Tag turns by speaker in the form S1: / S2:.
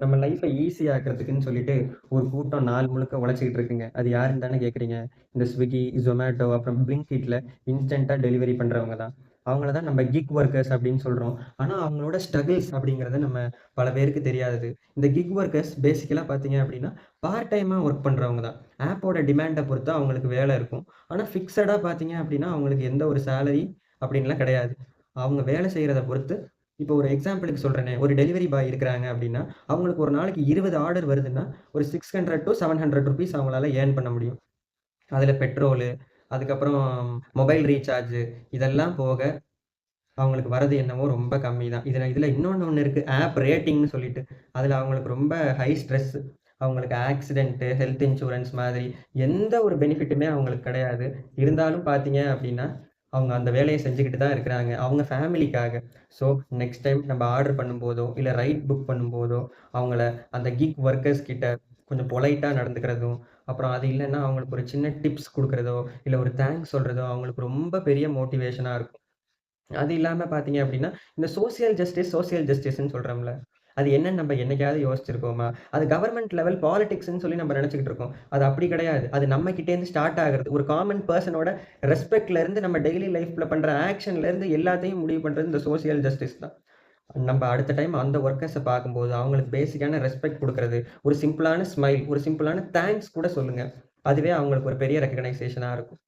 S1: நம்ம லைஃப்பை ஈஸி ஆக்குறதுக்குன்னு சொல்லிட்டு, ஒரு கூட்டம் நாள் முழுக்க உழைச்சிக்கிட்டு இருக்குங்க. அது யாருன்னு தானே கேட்குறீங்க? இந்த ஸ்விக்கி ஜொமேட்டோ அப்புறம் Blinkitல இன்ஸ்டண்ட்டாக டெலிவரி பண்ணுறவங்க தான். அவங்கள தான் நம்ம கிக் ஒர்க்கர்ஸ் அப்படின்னு சொல்கிறோம் ஆனால் அவங்களோட ஸ்ட்ரகிள்ஸ் அப்படிங்கிறது நம்ம பல பேருக்கு தெரியாதது. இந்த கிக் ஒர்க்கர்ஸ் பேசிக்கலாக பார்த்தீங்க அப்படின்னா, பார்ட் டைமாக ஒர்க் பண்ணுறவங்க தான். ஆப்போட டிமாண்டை பொறுத்து அவங்களுக்கு வேலை இருக்கும். ஆனால் ஃபிக்ஸடாக பார்த்தீங்க அப்படின்னா, அவங்களுக்கு எந்த ஒரு சேலரி அப்படின்லாம் கிடையாது. அவங்க வேலை செய்கிறத பொறுத்து இப்போ ஒரு எக்ஸாம்பிளுக்கு சொல்கிறேனே ஒரு டெலிவரி பாய் இருக்கிறாங்க அப்படின்னா, அவங்களுக்கு ஒரு நாளைக்கு 20 ஆர்டர் வருதுன்னா, ஒரு six hundred to seven hundred rupees அவங்களால ஏர்ன் பண்ண முடியும். அதில் பெட்ரோலு, அதுக்கப்புறம் மொபைல் ரீசார்ஜு இதெல்லாம் போக, அவங்களுக்கு வரது என்னவோ ரொம்ப கம்மி தான். இதில் இதில் இன்னொன்று ஒன்று இருக்குது ஆப் ரேட்டிங்னு சொல்லிட்டு. அதில் அவங்களுக்கு ரொம்ப ஹை ஸ்ட்ரெஸ். அவங்களுக்கு ஆக்சிடென்ட்டு ஹெல்த் இன்சூரன்ஸ் மாதிரி எந்த ஒரு பெனிஃபிட்டுமே அவங்களுக்கு கிடையாது. இருந்தாலும் பார்த்தீங்க அப்படின்னா, அவங்க அந்த வேலையை செஞ்சுக்கிட்டு தான் இருக்கிறாங்க. அவங்க ஃபேமிலிக்காக. ஸோ, நெக்ஸ்ட் டைம் நம்ம ஆர்டர் பண்ணும்போதோ, இல்லை ரைட் புக் பண்ணும்போதோ, அவங்கள அந்த கிக் ஒர்க்கர்ஸ் கிட்ட கொஞ்சம் பொலைட்டாக நடந்துக்கிறதும், அப்புறம் அது இல்லைன்னா அவங்களுக்கு ஒரு சின்ன டிப்ஸ் கொடுக்குறதோ இல்லை ஒரு தேங்க்ஸ் சொல்கிறதோ அவங்களுக்கு ரொம்ப பெரிய மோட்டிவேஷனாக இருக்கும். அது இல்லாமல் பார்த்தீங்க அப்படின்னா, இந்த சோசியல் ஜஸ்டிஸ், சோசியல் ஜஸ்டிஸ்ன்னு சொல்கிறோம்ல அது என்னன்னு நம்ம என்னைக்காவது யோசிச்சிருக்கோமா? அது கவர்மெண்ட் லெவல் பாலிடிக்ஸ்ன்னு சொல்லி நம்ம நினச்சிக்கிட்டு இருக்கோம். அது அப்படி கிடையாது. அது நம்ம கிட்டேருந்து ஸ்டார்ட் ஆகிறது ஒரு காமன் பர்சனோட ரெஸ்பெக்ட்ல இருந்து நம்ம டெய்லி லைஃப்ல பண்ற ஆக்ஷன்ல இருந்து எல்லாத்தையும் முடிவு பண்றது இந்த சோசியல் ஜஸ்டிஸ் தான். நம்ம அடுத்த டைம் அந்த ஒர்க்கர்ஸை பார்க்கும்போது, அவங்களுக்கு பேசிக்கான ரெஸ்பெக்ட் கொடுக்கறது ஒரு சிம்பிளான ஸ்மைல், ஒரு சிம்பிளான தேங்க்ஸ் கூட சொல்லுங்க. அதுவே அவங்களுக்கு ஒரு பெரிய ரெக்கக்னைசேஷனாக இருக்கும்.